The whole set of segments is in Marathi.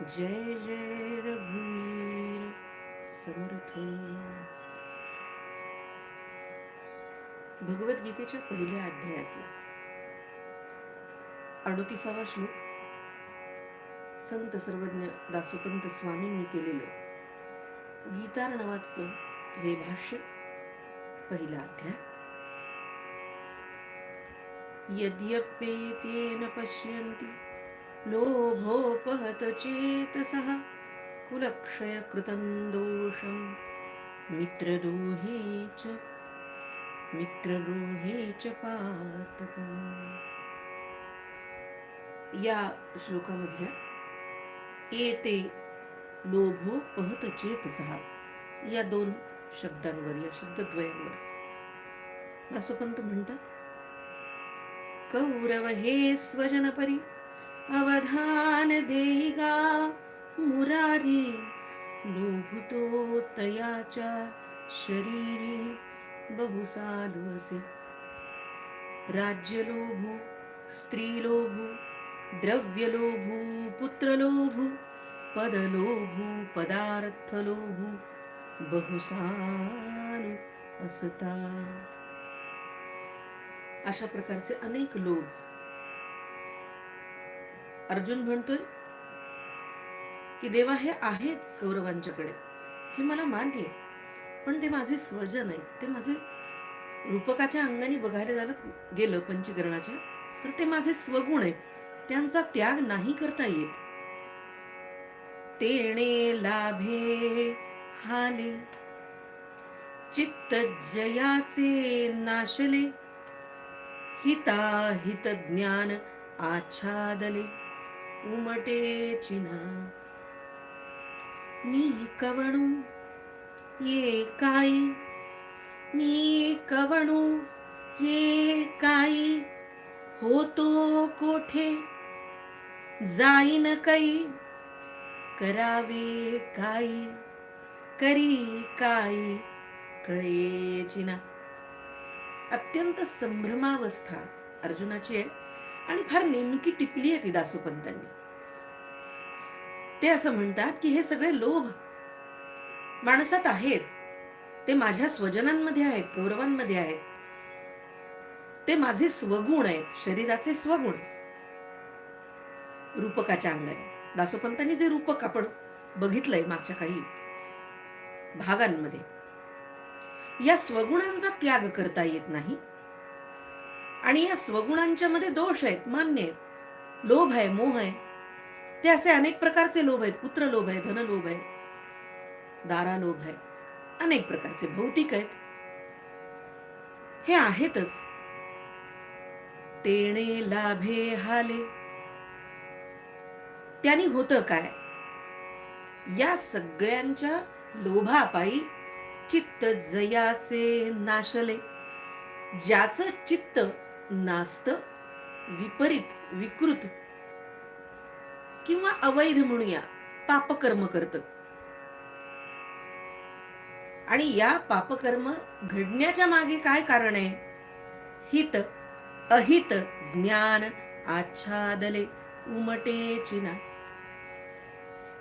जय जय रघुवीर समर्थ. भगवद्गीतेच्या पहिल्या अध्यायातला अडोतीसावा श्लोक. संत सर्वज्ञ दासोपंत स्वामींनी केलेलं गीतार नावाचं हे भाष्य पहिला अध्याय. यद्यप्येतेन पश्यन्ति लोभोपहत चेतसः कुलक्षयकृतं दोषं। मित्रदोहे च मित्रदोहे च पातकम्। या श्लोकामधल्या एते लोभोपहत चेतसहा या दोन शब्दांवर या शब्दद्वयांवर। दासोपंत म्हणतात कौरव हे स्वजनपरी अवधान देईगा मुरारी लोभुतो तयाच्या शरीरी बहुसाधु असे. राज्य लोभू स्त्री लोभू द्रव्य लोभू बहुसानु असता. अशा प्रकारचे अनेक लोभ अर्जुन म्हणतोय की देवा हे आहेच कौरवांच्याकडे. हे मला मान्य आहे. पण ते माझे स्वजन आहे ते माझे रूपकाच्या अंगाने बघायला झालं गेलं पंचीकरणाच्या तर ते माझे स्वगुण आहेत. त्यांचा त्याग नाही करता येत. तेणे लाभे हाले चित्त जयाचे नाशले. हिताहित ज्ञान आच्छादले. उमटे चिन्हा मी कवणू? ये काई मी कवणू? ये काई होतो कोठे? जाईन कै करावे काई करी काय? कळेची ना. अत्यंत संभ्रमावस्था अर्जुनाची आहे. आणि फार नेमकी टिपली आहे ती दासोपंतांनी. ते असं म्हणतात की हे सगळे लोभ माणसात आहेत. ते माझ्या स्वजनांमध्ये आहेत कौरवांमध्ये आहेत. ते माझे स्वगुण आहेत शरीराचे स्वगुण. रूपकाच्या अंगाने दासोपंतांनी जे रूपक आपण बघितलंय मागच्या काही भागांमध्ये या स्वगुणांचा त्याग करता येत नाही. आणि या स्वगुणांच्या मध्ये दोष आहेत मान्य आहेत. लोभ आहे मोह आहे. ते असे अनेक प्रकारचे लोभ आहेत. पुत्र लोभ आहे धन लोभ आहे. दारा लोभ आहे. अनेक प्रकारचे भौतिक आहेत. हे आहेतच. तेणे लाभे हाले. त्यांनी होतं काय? या सगळ्यांच्या लोभापायी चित्त जयाचे नाशले. ज्याचं चित्त नास्त विपरीत विकृत किंवा अवैध म्हणूया पापकर्म करत. आणि या पापकर्म घडण्याच्या मागे काय कारण आहे? हित अहित ज्ञान आच्छादले उमटे चिना.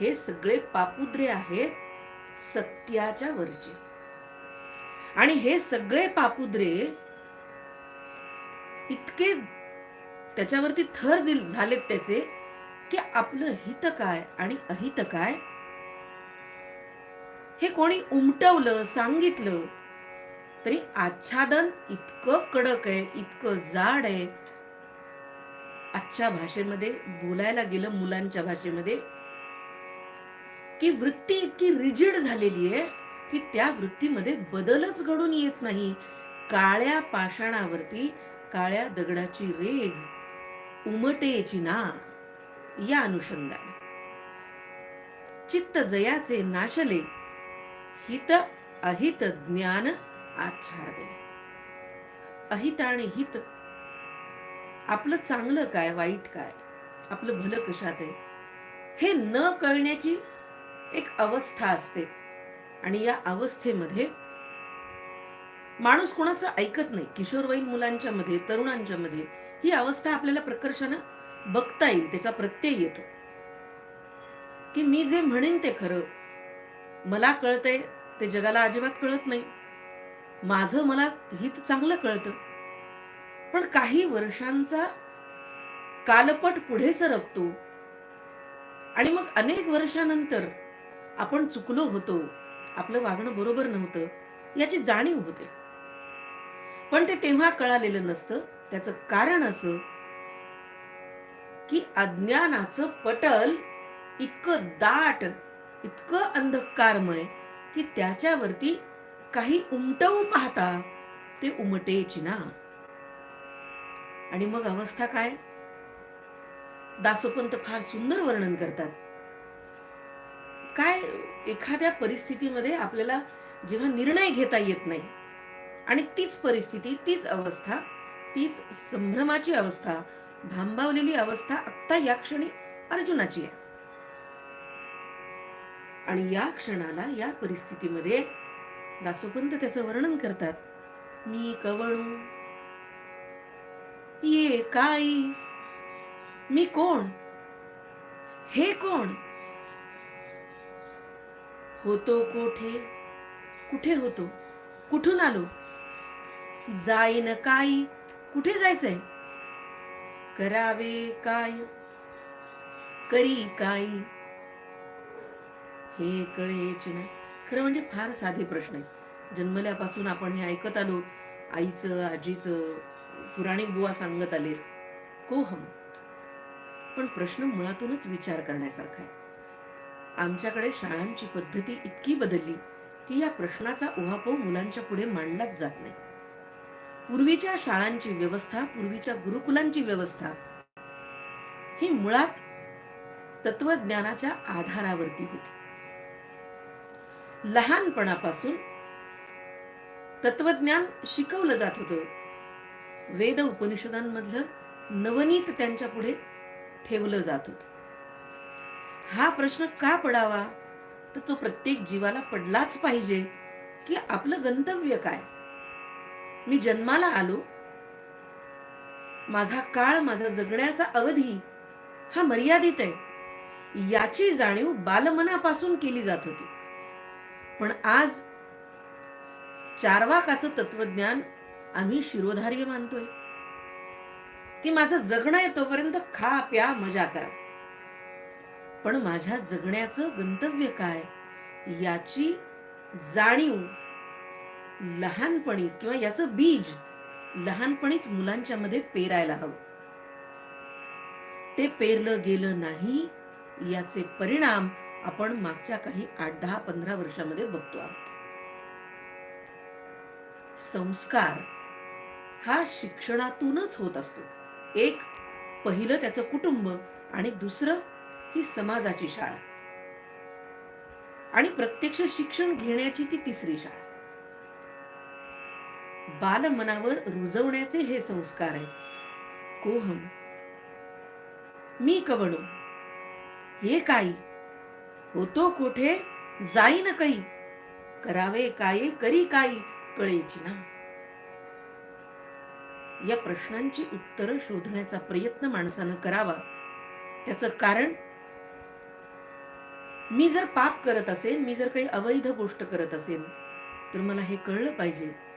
हे सगळे पापुद्रे आहेत सत्याच्या वरचे. आणि हे सगळे पापुद्रे इतके त्याच्यावरती थर दिल झालेत त्याचे की आपलं हित काय आणि अहित काय? हे कोणी उमटवलं सांगितलं तरी आच्छादन इतकं कडक आहे इतकं जाड आहे. आजच्या भाषेमध्ये बोलायला गेलं मुलांच्या भाषेमध्ये की वृत्ती इतकी रिजिड झालेली आहे की त्या वृत्तीमध्ये बदलच घडून येत नाही. काळ्या पाषाणावरती काळ्या दगडाची रेघ उमटेची ना या अनुषंगाने. चित्त जयाचे नाशले हित अहित ज्ञान आच्छादले. अहित आणि हित आपलं चांगलं काय वाईट काय आपलं भलं कशात आहे हे न कळण्याची एक अवस्था असते. आणि या अवस्थेमध्ये माणूस कोणाचं ऐकत नाही. किशोरवयीन मुलांच्या मध्ये तरुणांच्या मध्ये ही अवस्था आपल्याला प्रकर्षानं बघता येईल त्याचा प्रत्यय येतो. की मी जे म्हणेन ते खरं मला कळतंय ते जगाला अजिबात कळत नाही. माझं मला हित चांगलं कळतं. पण काही वर्षांचा कालपट पुढे सरकतो. आणि मग अनेक वर्षानंतर आपण चुकलो होतो. आपलं वागणं बरोबर नव्हतं याची जाणीव होते. पण ते तेव्हा कळालेलं नसतं. त्याचं कारण असं की अज्ञानाचं पटल इतकं दाट इतकं अंधकारमय की त्याच्यावरती काही उमटवू पाहता ते उमटेची ना. आणि मग अवस्था काय? दासोपंत फार सुंदर वर्णन करतात. काय एखाद्या परिस्थितीमध्ये आपल्याला जेव्हा निर्णय घेता येत नाही आणि तीच परिस्थिती तीच अवस्था तीच संभ्रमाची अवस्था भांबावलेली अवस्था आत्ता या क्षणी अर्जुनाची आहे. आणि या क्षणाला या परिस्थितीमध्ये दासोपंत त्याचं वर्णन करतात. मी कवणू ये काई मी कोण? हे कोण? होतो कोठे? कुठे होतो? कुठून आलो? जाईन काय कुठे जायचंय? करावे काय? करी काय? हे कळेच ना. खरं म्हणजे फार साधे प्रश्न आहे जन्मल्यापासून आपण हे ऐकत आलो. आईचं आजीचं पुराणिक बुवा सांगत आले. कोहम पण प्रश्न मुळातूनच विचार करण्यासारखा आहे. आमच्याकडे शाळांची पद्धती इतकी बदलली की या प्रश्नाचा उहापोह मुलांच्या पुढे मांडलाच जात नाही. पूर्वीच्या शाळांची व्यवस्था पूर्वीच्या गुरुकुलांची व्यवस्था ही मुळात तत्वज्ञानाच्या आधारावरती होती. लहानपणापासून तत्वज्ञान शिकवलं जात होतं. वेद उपनिषदांमधलं नवनीत त्यांच्या पुढे ठेवलं जात होत. हा प्रश्न का पडावा? तर तो प्रत्येक जीवाला पडलाच पाहिजे की आपलं गंतव्य काय? मी जन्माला आलो. माझा काळ माझा जगण्याचा अवधी हा मर्यादित आहे. याची जाणीव बालमनापासून केली जात होती. पण आज चारवाकाचं तत्वज्ञान आम्ही शिरोधार्य मानतोय. की माझं जगणं आहे तोपर्यंत खा प्या मजा करा. पण माझ्या जगण्याचं गंतव्य काय? याची जाणीव लहानपणीच किंवा याचं बीज लहानपणीच मुलांच्या मध्ये पेरायला हवं. ते पेरलं गेलं नाही याचे परिणाम आपण मागच्या काही आठ दहा पंधरा वर्षामध्ये बघतो आहोत. संस्कार हा शिक्षणातूनच होत असतो. एक पहिलं त्याचं कुटुंब आणि दुसरं ही समाजाची शाळा. आणि प्रत्यक्ष शिक्षण घेण्याची ती तिसरी शाळा. बालमनावर रुजवण्याचे हे संस्कार आहेत. कोहम मी कवडो हे काही होतो कोठे? जाईन काही करावे काय करी काही कळेची ना. या प्रश्नांची उत्तरं शोधण्याचा प्रयत्न माणसानं करावा. त्याचं कारण? मी जर पाप करत असेल मी जर काही अवैध गोष्ट करत असेल तर मला हे कळलं पाहिजे.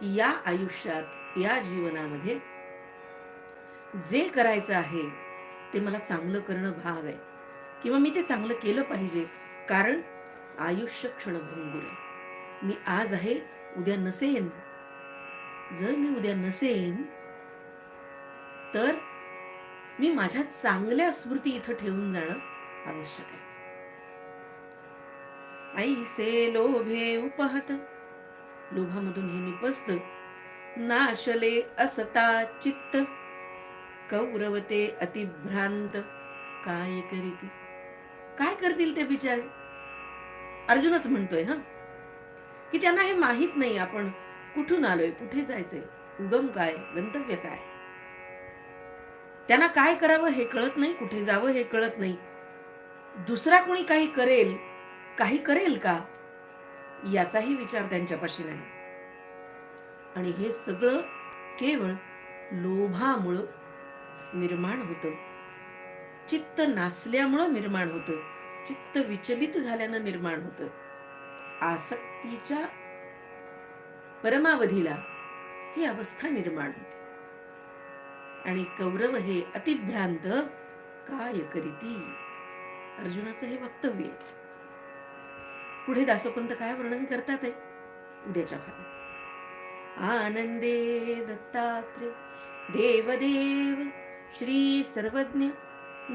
की या आयुष्यात या जीवनामध्ये जे करायचं आहे ते मला चांगलं करणं भाग आहे. किंवा मी ते चांगलं केलं पाहिजे कारण आयुष्य क्षणभंगूर आहे. मी आज आहे उद्या नसेन. जर मी उद्या नसेन तर मी माझ्या चांगल्या स्मृती इथं ठेवून जाणं आवश्यक आहे. ऐसे लोभे उपहत लोभामधून हे निपसत. नाशले असता चित्त कौरवते अतिभ्रांत. काय करीत? काय करतील ते बिचारे? अर्जुनच म्हणतोय हा? की त्यांना हे माहीत नाही आपण कुठून आलोय कुठे जायचंय उगम काय गंतव्य काय? त्यांना काय करावं हे कळत नाही कुठे जावं हे कळत नाही. दुसरा कोणी काही करेल काही करेल का? याचाही विचार त्यांच्यापाशी नाही. आणि हे सगळं केवळ लोभामुळं निर्माण होतं. चित्त नासल्यामुळं निर्माण होतं. चित्त विचलित झाल्यानं निर्माण होतं. आसक्तीच्या परमावधीला ही अवस्था निर्माण होते. आणि कौरव हे अतिभ्रांत काय करीती? अर्जुनाचं हे वक्तव्य आहे. पुढे दासोपंत काय वर्णन करतात आहे उद्याच्या भागात. आनंदे दत्तात्रे देवदेव श्री सर्वज्ञ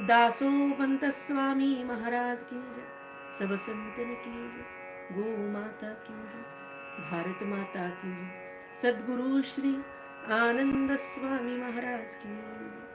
दासोपंत स्वामी महाराज की जय. सब संतन की जय गो माता की जय भारत माता की जय सद्गुरु श्री आनंद स्वामी महाराज की जय.